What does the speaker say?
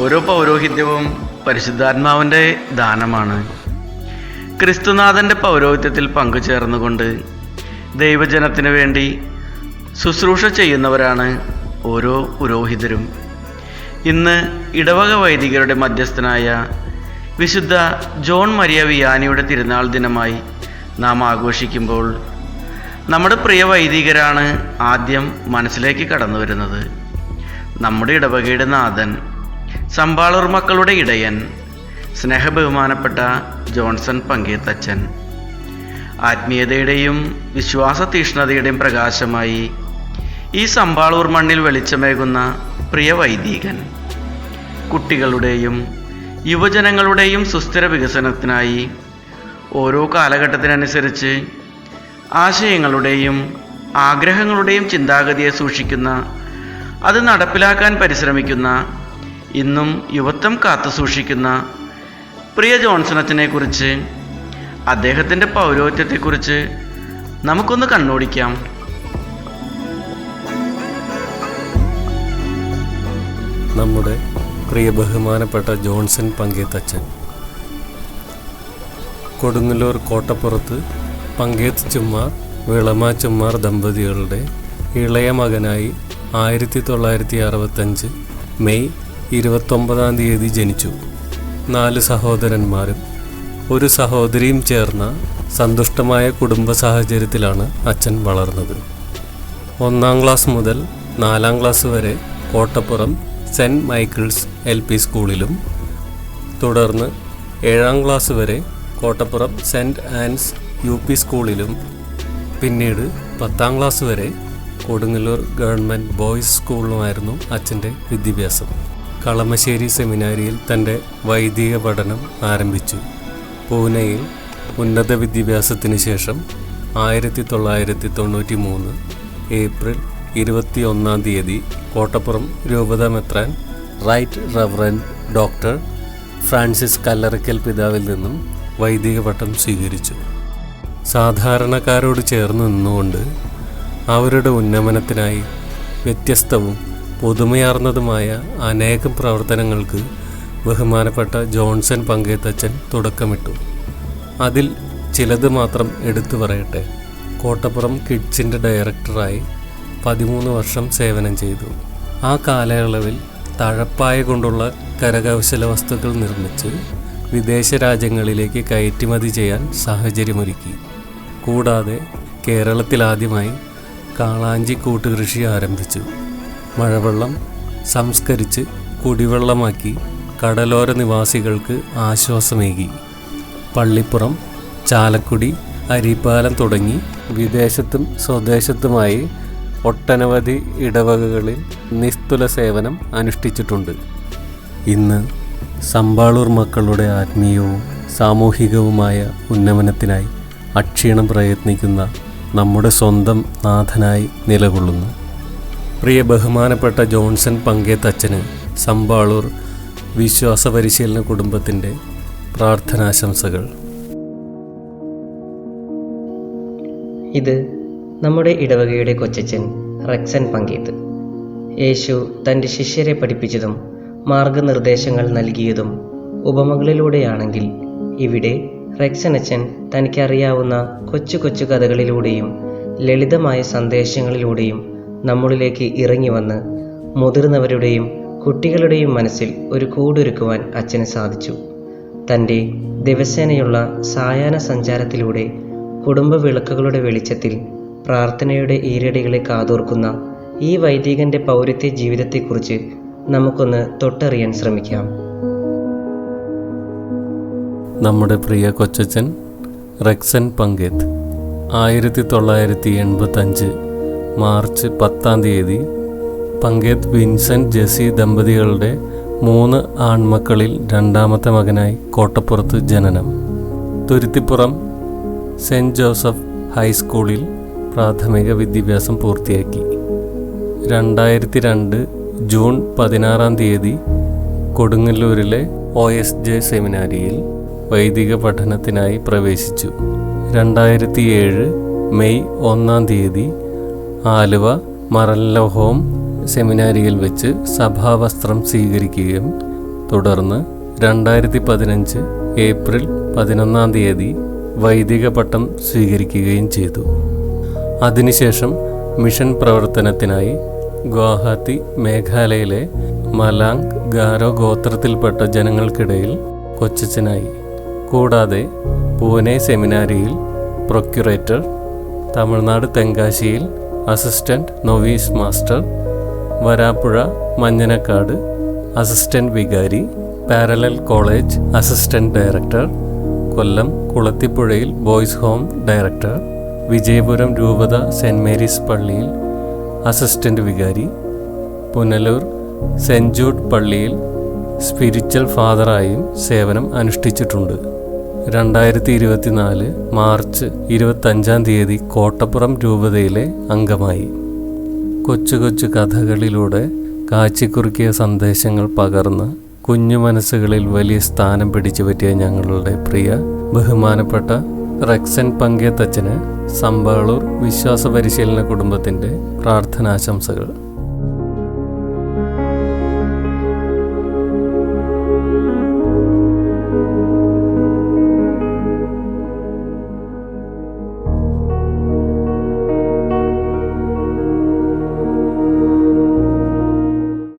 ഓരോ പൗരോഹിത്യവും പരിശുദ്ധാത്മാവിന്റെ ദാനമാണ്. ക്രിസ്തുനാഥന്റെ പൗരോഹിത്യത്തിൽ പങ്കുചേർന്നുകൊണ്ട് ദൈവജനത്തിനു വേണ്ടി ശുശ്രൂഷ ചെയ്യുന്നവരാണ് ഓരോ പുരോഹിതരും. ഇന്ന് ഇടവക വൈദികരുടെ മധ്യസ്ഥനായ വിശുദ്ധ ജോൺ മരിയ വിയാനിയുടെ തിരുനാൾ ദിനമായി നാം ആഘോഷിക്കുമ്പോൾ നമ്മുടെ പ്രിയ വൈദികരാണ് ആദ്യം മനസ്സിലേക്ക് കടന്നു വരുന്നത് നമ്മുടെ ഇടവകയുടെ നാഥൻ സമ്പാളൂർ മക്കളുടെ ഇടയൻ സ്നേഹബഹുമാനപ്പെട്ട ജോൺസൺ പങ്കീത്തച്ഛൻ. ആത്മീയതയുടെയും വിശ്വാസ തീഷ്ണതയുടെയും പ്രകാശമായി ഈ സമ്പാളൂർ മണ്ണിൽ വെളിച്ചമേകുന്ന പ്രിയ വൈദികൻ. കുട്ടികളുടെയും യുവജനങ്ങളുടെയും സുസ്ഥിര വികസനത്തിനായി ഓരോ കാലഘട്ടത്തിനനുസരിച്ച് ആശയങ്ങളുടെയും ആഗ്രഹങ്ങളുടെയും ചിന്താഗതിയെ സൂക്ഷിക്കുന്ന അത് നടപ്പിലാക്കാൻ പരിശ്രമിക്കുന്ന ഇന്നും യുവത്വം കാത്തു സൂക്ഷിക്കുന്ന പ്രിയ ജോൺസണത്തിനെ കുറിച്ച് അദ്ദേഹത്തിന്റെ പൗരോഹിത്യത്തെക്കുറിച്ച് നമുക്കൊന്ന് കണ്ണോടിക്കാം. നമ്മുടെ പ്രിയ ബഹുമാനപ്പെട്ട ജോൺസൺ പങ്കേത്തച്ഛൻ. കൊടുങ്ങല്ലൂർ കോട്ടപ്പുറത്ത് പങ്കേത്ത് ചുമ്മാർ വിളമ ചുമ്മാർ ദമ്പതികളുടെ ഇളയ മകനായി ആയിരത്തി തൊള്ളായിരത്തി അറുപത്തഞ്ച് മെയ് ഇരുപത്തൊമ്പതാം തീയതി ജനിച്ചു. നാല് സഹോദരന്മാരും ഒരു സഹോദരിയും ചേർന്ന സന്തുഷ്ടമായ കുടുംബ സാഹചര്യത്തിലാണ് അച്ഛൻ വളർന്നത്. ഒന്നാം ക്ലാസ് മുതൽ നാലാം ക്ലാസ് വരെ Kottappuram Saint Michael's L P സ്കൂളിലും തുടർന്ന് ഏഴാം ക്ലാസ് വരെ Kottappuram Saint Anne's U P സ്കൂളിലും പിന്നീട് പത്താം ക്ലാസ് വരെ കൊടുങ്ങല്ലൂർ ഗവൺമെന്റ് ബോയ്സ് സ്കൂളിലുമായിരുന്നു അച്ഛന്റെ വിദ്യാഭ്യാസം. കളമശ്ശേരി സെമിനാരിയിൽ തന്റെ വൈദിക പഠനം ആരംഭിച്ചു. പൂനെയിൽ ഉന്നത വിദ്യാഭ്യാസത്തിന് ശേഷം ആയിരത്തി തൊള്ളായിരത്തി തൊണ്ണൂറ്റി മൂന്ന് ഏപ്രിൽ ഇരുപത്തി ഒന്നാം തീയതി കോട്ടപ്പുറം രൂപത മെത്രാൻ right reverend doctor Francis Kallarakkal പിതാവിൽ നിന്നും വൈദിക പട്ടം സ്വീകരിച്ചു. സാധാരണക്കാരോട് ചേർന്ന് നിന്നുകൊണ്ട് അവരുടെ ഉന്നമനത്തിനായി വ്യത്യസ്തവും പുതുമയാർന്നതുമായ അനേകം പ്രവർത്തനങ്ങൾക്ക് ബഹുമാനപ്പെട്ട ജോൺസൺ പങ്കേത്തച്ഛൻ തുടക്കമിട്ടു. അതിൽ ചിലത് മാത്രം എടുത്തു പറയട്ടെ. കോട്ടപ്പുറം കിഡ്സിന്റെ ഡയറക്ടറായി പതിമൂന്ന് വർഷം സേവനം ചെയ്തു. ആ കാലയളവിൽ തഴപ്പായ കൊണ്ടുള്ള കരകൗശല വസ്തുക്കൾ നിർമ്മിച്ച് വിദേശ രാജ്യങ്ങളിലേക്ക് കയറ്റുമതി ചെയ്യാൻ സാഹചര്യമൊരുക്കി. കൂടാതെ കേരളത്തിലാദ്യമായി കാളാഞ്ചി കൂട്ടുകൃഷി ആരംഭിച്ചു. മഴവെള്ളം സംസ്കരിച്ച് കുടിവെള്ളമാക്കി കടലോര നിവാസികൾക്ക് ആശ്വാസമേകി. പള്ളിപ്പുറം ചാലക്കുടി അരിപ്പാലം തുടങ്ങി വിദേശത്തും സ്വദേശത്തുമായി ഒട്ടനവധി ഇടവകകളിൽ നിസ്തുല സേവനം അനുഷ്ഠിച്ചിട്ടുണ്ട്. ഇന്ന് സമ്പാളൂർ മക്കളുടെ ആത്മീയവും സാമൂഹികവുമായ ഉന്നമനത്തിനായി അക്ഷീണം പ്രയത്നിക്കുന്ന നമ്മുടെ സ്വന്തം നാഥനായി നിലകൊള്ളുന്നു. പ്രിയ ബഹുമാനപ്പെട്ട ജോൺസൺ പങ്കേത്തച്ഛന് സമ്പാളൂർ വിശ്വാസ പരിശീലന കുടുംബത്തിന്റെ പ്രാർത്ഥനാശംസകൾ. ഇത് നമ്മുടെ ഇടവകയുടെ കൊച്ചച്ഛൻ റെക്സൻ പങ്കേത്ത് യേശു തന്റെ ശിഷ്യരെ പഠിപ്പിച്ചതും മാർഗനിർദ്ദേശങ്ങൾ നൽകിയതും ഉപമകളിലൂടെയാണെങ്കിൽ ഇവിടെ റെക്സൻ അച്ഛൻ തനിക്കറിയാവുന്ന കൊച്ചു കൊച്ചു കഥകളിലൂടെയും ലളിതമായ സന്ദേശങ്ങളിലൂടെയും നമ്മളിലേക്ക് ഇറങ്ങി വന്ന് മുതിർന്നവരുടെയും കുട്ടികളുടെയും മനസ്സിൽ ഒരു കൂടൊരുക്കുവാൻ അച്ഛന് സാധിച്ചു. തന്റെ ദിവസേനയുള്ള സായാഹ്ന സഞ്ചാരത്തിലൂടെ കുടുംബ വിളക്കുകളുടെ വെളിച്ചത്തിൽ പ്രാർത്ഥനയുടെ ഈരടികളെ കാതോർക്കുന്ന ഈ വൈദികന്റെ പൗരത്യ ജീവിതത്തെക്കുറിച്ച് നമുക്കൊന്ന് തൊട്ടറിയാൻ ശ്രമിക്കാം. നമ്മുടെ പ്രിയ കൊച്ചച്ഛൻ റെക്സൻ പങ്കേത്ത് ആയിരത്തി തൊള്ളായിരത്തി എൺപത്തഞ്ച് മാർച്ച് പത്താം തീയതി പങ്കേത് വിൻസെന്റ് ജെസി ദമ്പതികളുടെ മൂന്ന് ആൺമക്കളിൽ രണ്ടാമത്തെ മകനായി കോട്ടപ്പുറത്ത് ജനനം. തുരുത്തിപ്പുറം സെന്റ് ജോസഫ് ഹൈസ്കൂളിൽ പ്രാഥമിക വിദ്യാഭ്യാസം പൂർത്തിയാക്കി. രണ്ടായിരത്തി രണ്ട് ജൂൺ പതിനാറാം തീയതി കൊടുങ്ങല്ലൂരിലെ ഒ എസ് ജെ സെമിനാരിയിൽ വൈദിക പഠനത്തിനായി പ്രവേശിച്ചു. രണ്ടായിരത്തി ഏഴ് മെയ് ഒന്നാം തീയതി ആലുവ മറല്ല ഹോം സെമിനാരിയിൽ വെച്ച് സഭാവസ്ത്രം സ്വീകരിക്കുകയും തുടർന്ന് രണ്ടായിരത്തി പതിനഞ്ച് ഏപ്രിൽ പതിനൊന്നാം തീയതി വൈദിക പട്ടം സ്വീകരിക്കുകയും ചെയ്തു. അതിനുശേഷം മിഷൻ പ്രവർത്തനത്തിനായി ഗുവാഹത്തി മേഘാലയയിലെ മലാങ് ഗാരോ ഗോത്രത്തിൽപ്പെട്ട ജനങ്ങൾക്കിടയിൽ കൊച്ചച്ചനായി കൂടാതെ പൂനെ സെമിനാരിയിൽ procurator Tamil Nadu തെങ്കാശിയിൽ assistant novice master Varappuzha Manjanakkad assistant വികാരി parallel college assistant director Kollam കുളത്തിപ്പുഴയിൽ boys home director Vijayapuram രൂപത സെന്റ് മേരീസ് പള്ളിയിൽ അസിസ്റ്റന്റ് വികാരി പുനലൂർ സെന്റ് ജൂഡ് പള്ളിയിൽ സ്പിരിച്വൽ ഫാദറായും സേവനം അനുഷ്ഠിച്ചിട്ടുണ്ട്. രണ്ടായിരത്തി ഇരുപത്തിനാല് മാർച്ച് ഇരുപത്തഞ്ചാം തീയതി കോട്ടപ്പുറം രൂപതയിലെ അംഗമായി. കൊച്ചു കൊച്ചു കഥകളിലൂടെ കാച്ചിക്കുറുക്കിയ സന്ദേശങ്ങൾ പകർന്ന് കുഞ്ഞു മനസ്സുകളിൽ വലിയ സ്ഥാനം പിടിച്ചു പറ്റിയ ഞങ്ങളുടെ പ്രിയ ബഹുമാനപ്പെട്ട റെക്സൻ പങ്കേത്തച്ഛന് സമ്പാളൂർ വിശ്വാസ പരിശീലന കുടുംബത്തിന്റെ പ്രാർത്ഥനാശംസകൾ.